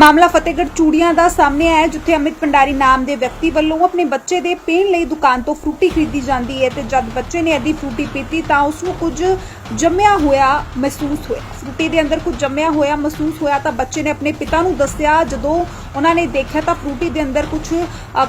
ਮਾਮਲਾ ਫਤਿਹਗੜ੍ਹ ਚੂੜੀਆਂ ਦਾ ਸਾਹਮਣੇ ਆਇਆ ਜਿੱਥੇ ਅਮਿਤ ਭੰਡਾਰੀ ਨਾਮ ਦੇ ਵਿਅਕਤੀ ਵੱਲੋਂ ਆਪਣੇ ਬੱਚੇ ਦੇ ਪੀਣ ਲਈ ਦੁਕਾਨ ਤੋਂ ਫਰੂਟੀ ਖਰੀਦੀ ਜਾਂਦੀ ਹੈ ਤੇ ਜਦ ਬੱਚੇ ਨੇ ਅੱਧੀ ਫਰੂਟੀ ਪੀਤੀ ਤਾਂ ਉਸ ਨੂੰ ਕੁਝ ਜੰਮਿਆ ਹੋਇਆ ਮਹਿਸੂਸ ਹੋਇਆ। ਫਰੂਟੀ ਦੇ ਅੰਦਰ ਕੁਝ ਜੰਮਿਆ ਹੋਇਆ ਮਹਿਸੂਸ ਹੋਇਆ ਤਾਂ ਬੱਚੇ ਨੇ ਆਪਣੇ ਪਿਤਾ ਨੂੰ ਦੱਸਿਆ, ਜਦੋਂ ਉਹਨਾਂ ਨੇ ਦੇਖਿਆ ਤਾਂ ਫਰੂਟੀ ਦੇ ਅੰਦਰ ਕੁਝ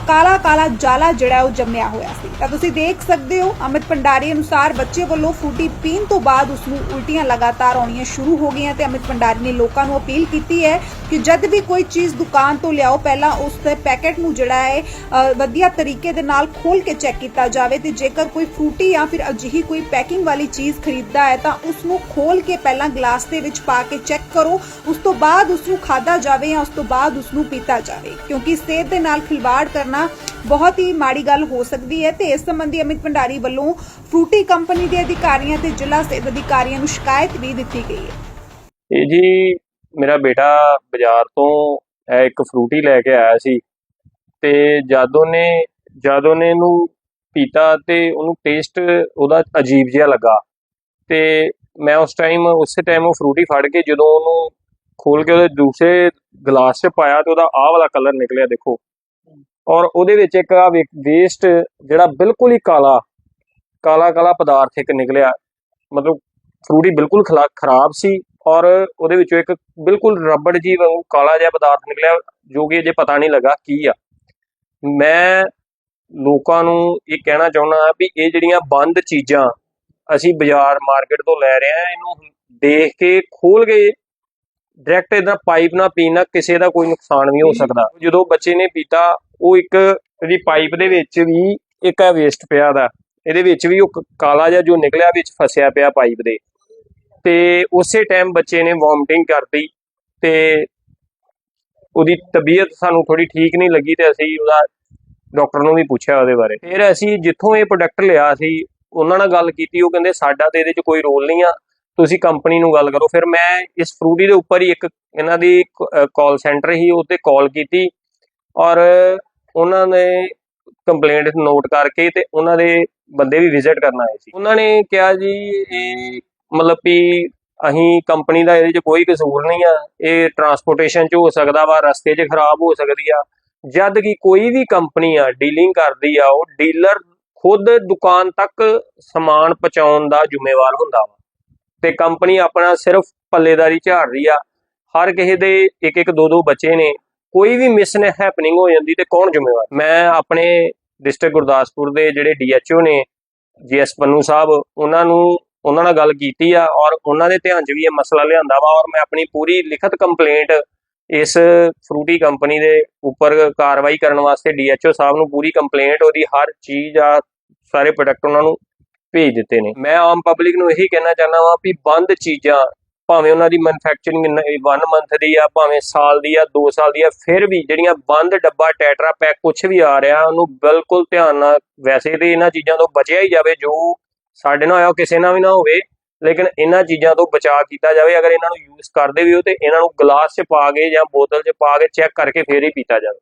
ਕਾਲਾ ਕਾਲਾ ਜਾਲਾ ਜਿਹੜਾ ਉਹ ਜੰਮਿਆ ਹੋਇਆ ਸੀ। ਤਾਂ ਤੁਸੀਂ ਦੇਖ ਸਕਦੇ ਹੋ, ਅਮਿਤ ਭੰਡਾਰੀ ਅਨੁਸਾਰ ਬੱਚੇ ਵੱਲੋਂ ਫਰੂਟੀ ਪੀਣ ਤੋਂ ਬਾਅਦ ਉਸ ਨੂੰ ਉਲਟੀਆਂ ਲਗਾਤਾਰ ਆਉਣੀਆਂ ਸ਼ੁਰੂ ਹੋ ਗਈਆਂ ਤੇ ਅਮਿਤ ਭੰਡਾਰੀ ਨੇ ਲੋਕਾਂ ਨੂੰ ਅਪੀਲ ਕੀਤੀ ਹੈ ਕਿ ਜਦ ਵੀ ਕੋਈ ਚੀਜ਼ ਦੁਕਾਨ ਤੋਂ ਲਿਆਓ, ਪਹਿਲਾਂ ਉਸ ਦੇ ਪੈਕੇਟ ਨੂੰ ਜਿਹੜਾ ਹੈ ਵਧੀਆ ਤਰੀਕੇ ਦੇ ਨਾਲ ਖੋਲ ਕੇ ਚੈੱਕ ਕੀਤਾ ਜਾਵੇ ਤੇ ਜੇਕਰ ਕੋਈ ਫਰੂਟੀ ਜਾਂ ਫਿਰ ਅਜਿਹੀ ਕੋਈ ਪੈਕਿੰਗ ਵਾਲੀ ਚੀਜ਼ ਖਰੀਦਦਾ ਹੈ ਤਾਂ ਉਸ ਨੂੰ ਖੋਲ ਕੇ ਪਹਿਲਾਂ ਗਲਾਸ ਦੇ ਵਿੱਚ ਪਾ ਕੇ ਚੈੱਕ ਕਰੋ। ਉਸ ਤੋਂ ਬਾਅਦ ਉਸ ਨੂੰ ਖਾਦਾ ਜਾਵੇ ਜਾਂ ਉਸ ਤੋਂ ਬਾਅਦ ਉਸ ਨੂੰ ਪੀਤਾ ਜਾਵੇ, ਕਿਉਂਕਿ ਸਿਹਤ ਦੇ ਨਾਲ ਖਿਲਵਾੜ ਕਰਨਾ ਬਹੁਤ ਹੀ ਮਾੜੀ ਗੱਲ ਹੋ ਸਕਦੀ ਹੈ ਤੇ ਇਸ ਸੰਬੰਧੀ ਅਮਿਤ ਭੰਡਾਰੀ ਵੱਲੋਂ ਫਰੂਟੀ ਕੰਪਨੀ ਦੇ ਅਧਿਕਾਰੀਆਂ ਤੇ ਜ਼ਿਲ੍ਹਾ ਸਿਹਤ ਅਧਿਕਾਰੀਆਂ ਨੂੰ ਸ਼ਿਕਾਇਤ ਵੀ ਦਿੱਤੀ ਗਈ ਹੈ। ਇਹ ਜੀ ਮੇਰਾ ਬੇਟਾ ਬਾਜ਼ਾਰ ਤੋਂ ਇੱਕ ਫਰੂਟੀ ਲੈ ਕੇ ਆਇਆ ਸੀ ਤੇ ਜਦ ਉਹਨੇ ਜਦ ਉਹਨੇ ਇਹਨੂੰ ਪੀਤਾ ਤੇ ਉਹਨੂੰ ਟੇਸਟ ਉਹਦਾ ਅਜੀਬ ਜਿਹਾ ਲੱਗਾ ਤੇ ਮੈਂ ਉਸ ਟਾਈਮ ਉਸੇ ਟਾਈਮ ਉਹ ਫਰੂਟੀ ਫੜ ਕੇ ਜਦੋਂ ਉਹਨੂੰ ਖੋਲ ਕੇ ਉਹਦੇ ਦੂਸਰੇ ਗਲਾਸ 'ਚ ਪਾਇਆ ਤੇ ਉਹਦਾ ਆਹ ਵਾਲਾ ਕਲਰ ਨਿਕਲਿਆ, ਦੇਖੋ। ਔਰ ਉਹਦੇ ਵਿੱਚ ਇੱਕ ਆ ਵੇਸਟ ਜਿਹੜਾ ਬਿਲਕੁਲ ਹੀ ਕਾਲਾ ਕਾਲਾ ਕਾਲਾ ਪਦਾਰਥ ਇੱਕ ਨਿਕਲਿਆ। ਮਤਲਬ ਫਰੂਟੀ ਬਿਲਕੁਲ ਖਲਾ- ਖਰਾਬ ਸੀ ਔਰ ਉਹਦੇ ਵਿੱਚੋਂ ਇੱਕ ਬਿਲਕੁਲ ਰਬੜ ਜੀ ਵਾਂਗੂ ਕਾਲਾ ਜਿਹਾ ਪਦਾਰਥ ਨਿਕਲਿਆ, ਜੋ ਕਿ ਅਜੇ ਪਤਾ ਨਹੀਂ ਲੱਗਾ ਕੀ ਆ। ਮੈਂ ਲੋਕਾਂ ਨੂੰ ਇਹ ਕਹਿਣਾ ਚਾਹੁੰਦਾ ਵੀ ਇਹ ਜਿਹੜੀਆਂ ਬੰਦ ਚੀਜ਼ਾਂ ਅਸੀਂ ਬਾਜ਼ਾਰ ਮਾਰਕੀਟ ਤੋਂ ਲੈ ਰਹੇ ਆ ਇਹਨੂੰ ਦੇਖ ਕੇ ਖੋਲ ਕੇ ਡਾਇਰੈਕਟ ਇਹਦਾ ਪਾਈਪ ਨਾਲ ਪੀਣ ਨਾਲ ਕਿਸੇ ਦਾ ਕੋਈ ਨੁਕਸਾਨ ਵੀ ਹੋ ਸਕਦਾ। ਜਦੋਂ ਬੱਚੇ ਨੇ ਪੀਤਾ ਉਹ ਇੱਕ ਇਹਦੀ ਪਾਈਪ ਦੇ ਵਿੱਚ ਵੀ ਇੱਕ ਆ ਵੇਸਟ ਪਿਆ ਦਾ। ਇਹਦੇ ਵਿੱਚ ਵੀ ਉਹ ਕਾਲਾ ਜਿਹਾ ਜੋ ਨਿਕਲਿਆ ਵਿੱਚ ਫਸਿਆ ਪਿਆ ਪਾਈਪ ਦੇ। ਤੇ ਉਸੇ ਟਾਈਮ ਬੱਚੇ ਨੇ ਵੋਮਟਿੰਗ ਕਰਦੀ ਤੇ ਉਹਦੀ ਤਬੀਅਤ ਸਾਨੂੰ ਥੋੜੀ ਠੀਕ ਨਹੀਂ ਲੱਗੀ ਤੇ ਅਸੀਂ ਉਹਦਾ ਡਾਕਟਰ ਨੂੰ ਵੀ ਪੁੱਛਿਆ ਉਹਦੇ ਬਾਰੇ। ਫਿਰ ਅਸੀਂ ਜਿੱਥੋਂ ਇਹ ਪ੍ਰੋਡਕਟ ਲਿਆ ਸੀ ਉਹਨਾਂ ਨਾਲ ਗੱਲ ਕੀਤੀ ਉਹ ਕਹਿੰਦੇ ਸਾਡਾ ਤੇ ਇਹਦੇ 'ਚ ਕੋਈ ਰੋਲ ਨਹੀਂ ਆ। ਤੁਸੀਂ ਕੰਪਨੀ ਨੂੰ ਗੱਲ ਕਰੋ। ਫਿਰ ਮੈਂ ਇਸ ਫਰੂਟੀ ਦੇ ਉੱਪਰ ਹੀ ਇੱਕ ਇਹਨਾਂ ਦੀ ਕਾਲ ਸੈਂਟਰ ਹੀ ਉੱਤੇ ਕਾਲ ਕੀਤੀ ਔਰ ਉਹਨਾਂ ਨੇ ਕੰਪਲੇਂਟ ਨੋਟ ਕਰਕੇ ਤੇ ਉਹਨਾਂ ਦੇ ਬੰਦੇ ਵੀ ਵਿਜ਼ਿਟ ਕਰਨ ਆਏ ਸੀ। ਉਹਨਾਂ ਨੇ ਕਿਹਾ ਜੀ, ਇਹ ਮਤਲਬ ਵੀ ਅਸੀਂ ਕੰਪਨੀ ਦਾ ਇਹਦੇ 'ਚ ਕੋਈ ਕਸੂਰ ਨਹੀਂ ਆ। ਇਹ ਟਰਾਂਸਪੋਰਟੇਸ਼ਨ 'ਚ ਹੋ ਸਕਦਾ ਵਾ, ਰਸਤੇ 'ਚ ਖਰਾਬ ਹੋ ਸਕਦੀ ਆ। ਜਦ ਕਿ ਕੋਈ ਵੀ ਕੰਪਨੀ ਆ ਡੀਲਿੰਗ ਕਰਦੀ ਆ, ਉਹ ਡੀਲਰ ਖੁਦ ਦੁਕਾਨ ਤੱਕ ਸਮਾਨ ਪਹੁੰਚਾਉਣ ਦਾ ਜ਼ਿੰਮੇਵਾਰ ਹੁੰਦਾ ਵਾ। ਤੇ ਕੰਪਨੀ ਆਪਣਾ ਸਿਰਫ ਪੱਲੇਦਾਰੀ ਝਾੜ ਰਹੀ ਆ। ਹਰ ਕਿਸੇ ਦੇ ਇੱਕ ਇੱਕ ਦੋ ਦੋ ਬੱਚੇ ਨੇ। ਕੋਈ ਵੀ ਮਿਸ ਹੈਪਨਿੰਗ ਹੋ ਜਾਂਦੀ ਤੇ ਕੌਣ ਜ਼ਿੰਮੇਵਾਰ? ਮੈਂ ਆਪਣੇ ਡਿਸਟ੍ਰਿਕਟ ਗੁਰਦਾਸਪੁਰ ਦੇ ਜਿਹੜੇ ਡੀਐਚਓ ਨੇ ਜੀਐਸ ਪੰਨੂ ਸਾਹਿਬ, ਉਹਨਾਂ ਨੂੰ, ਉਹਨਾਂ ਨਾਲ ਗੱਲ ਕੀਤੀ ਆ ਔਰ ਉਹਨਾਂ ਦੇ ਧਿਆਨ 'ਚ ਵੀ ਇਹ ਮਸਲਾ ਲਿਆਂਦਾ ਵਾ ਔਰ ਮੈਂ ਆਪਣੀ ਪੂਰੀ ਲਿਖਤ ਕੰਪਲੇਂਟ ਇਸ ਫਰੂਟੀ ਕੰਪਨੀ ਦੇ ਉੱਪਰ ਕਾਰਵਾਈ ਕਰਨ ਵਾਸਤੇ ਡੀਐਚਓ ਸਾਹਿਬ ਨੂੰ ਪੂਰੀ ਕੰਪਲੇਂਟ ਉਹਦੀ ਹਰ ਚੀਜ਼ ਆ, ਸਾਰੇ ਪ੍ਰੋਡਕਟ ਉਹਨਾਂ ਨੂੰ ਭੇਜ ਦਿੱਤੇ ਨੇ। ਮੈਂ ਆਮ ਪਬਲਿਕ ਨੂੰ ਇਹੀ ਕਹਿਣਾ ਚਾਹੁੰਦਾ ਵਾਂ ਵੀ ਬੰਦ ਚੀਜ਼ਾਂ, ਭਾਵੇਂ ਉਹਨਾਂ ਦੀ ਮੈਨੂਫੈਕਚਰਿੰਗ 1 ਮੰਥ ਦੀ ਆ, ਭਾਵੇਂ ਸਾਲ ਦੀ ਆ 2 ਸਾਲ ਦੀ ਆ, ਫਿਰ ਵੀ ਜਿਹੜੀਆਂ ਬੰਦ ਡੱਬਾ, ਟੈਟਰਾ ਪੈਕ ਕੁਝ ਵੀ ਆ ਰਿਹਾ, ਉਹਨੂੰ ਬਿਲਕੁਲ ਧਿਆਨ ਨਾਲ ਵੈਸੇ ਤੇ ਇਹਨਾਂ ਚੀਜ਼ਾਂ ਤੋਂ ਬਚਿਆ ਹੀ ਜਾਵੇ, ਜੋ ਸਾਡੇ ਨਾਲ ਹੋਇਆ, ਕਿਸੇ ਨਾਲ ਵੀ ਨਾ ਹੋਵੇ, ਲੇਕਿਨ ਇਹਨਾਂ ਚੀਜ਼ਾਂ ਤੋਂ ਬਚਾਅ ਕੀਤਾ ਜਾਵੇ, ਅਗਰ ਇਹਨਾਂ ਨੂੰ ਯੂਜ਼ ਕਰਦੇ ਵੀ ਹੋ ਤੇ ਇਹਨਾਂ ਨੂੰ ਗਲਾਸ 'ਚ ਪਾ ਕੇ ਜਾਂ ਬੋਤਲ 'ਚ ਪਾ ਕੇ ਚੈੱਕ ਕਰਕੇ ਫੇਰ ਹੀ ਪੀਤਾ ਜਾਵੇ।